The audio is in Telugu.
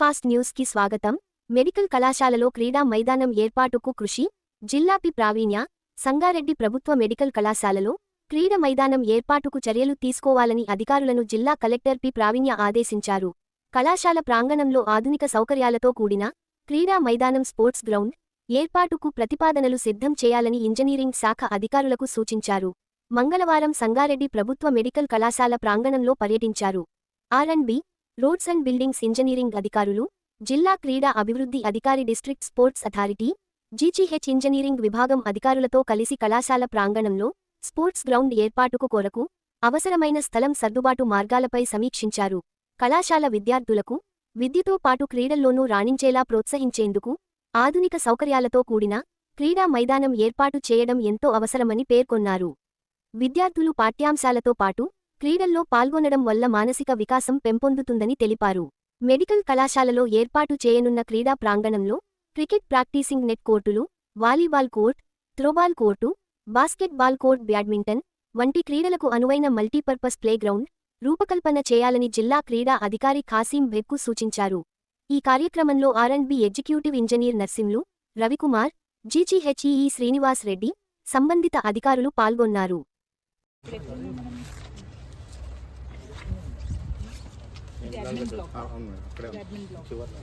ఫాస్ట్ న్యూస్కి స్వాగతం. మెడికల్ కళాశాలలో క్రీడా మైదానం ఏర్పాటుకు కృషి. జిల్లా పి ప్రావీణ్య సంగారెడ్డి ప్రభుత్వ మెడికల్ కళాశాలలో క్రీడ మైదానం ఏర్పాటుకు చర్యలు తీసుకోవాలని అధికారులను జిల్లా కలెక్టర్ పి ప్రావీణ్య ఆదేశించారు. కళాశాల ప్రాంగణంలో ఆధునిక సౌకర్యాలతో కూడిన క్రీడా మైదానం స్పోర్ట్స్ గ్రౌండ్ ఏర్పాటుకు ప్రతిపాదనలు సిద్ధం చేయాలని ఇంజనీరింగ్ శాఖ అధికారులకు సూచించారు. మంగళవారం సంగారెడ్డి ప్రభుత్వ మెడికల్ కళాశాల ప్రాంగణంలో పర్యటించారు. R and B roads and buildings engineering అధికారులు జిల్లా క్రీడా అభివృద్ధి అధికారి district sports authority GGH engineering విభాగం అధికారులతో కలిసి కళాశాల ప్రాంగణంలో స్పోర్ట్స్ గ్రౌండ్ ఏర్పాటుకు కొరకు అవసరమైన స్థలం సర్దుబాటు మార్గాలపై సమీక్షించారు. కళాశాల విద్యార్థులకు విద్యతో పాటు క్రీడల్లోనూ రాణించేలా ప్రోత్సహించేందుకు ఆధునిక సౌకర్యాలతో కూడిన క్రీడా మైదానం ఏర్పాటు చేయడం ఎంతో అవసరమని పేర్కొన్నారు. విద్యార్థులు పాఠ్యాంశాలతో పాటు క్రీడల్లో పాల్గొనడం వల్ల మానసిక వికాసం పెంపొందుతుందని తెలిపారు. మెడికల్ కళాశాలలో ఏర్పాటు చేయనున్న క్రీడా ప్రాంగణంలో క్రికెట్ ప్రాక్టీసింగ్ నెట్ కోర్టులు volleyball court throwball court basketball court badminton వంటి క్రీడలకు అనువైన మల్టీపర్పస్ ప్లేగ్రౌండ్ రూపకల్పన చేయాలని జిల్లా క్రీడా అధికారి ఖాసీం బెగ్కు సూచించారు. ఈ కార్యక్రమంలో R and B executive engineer Narsimlu Ravikumar GGH EE Srinivas Reddy సంబంధిత అధికారులు పాల్గొన్నారు. ఎడ్మిన్ బ్లాక్ ఎడ్మిన్ బ్లాక్ చివర్లో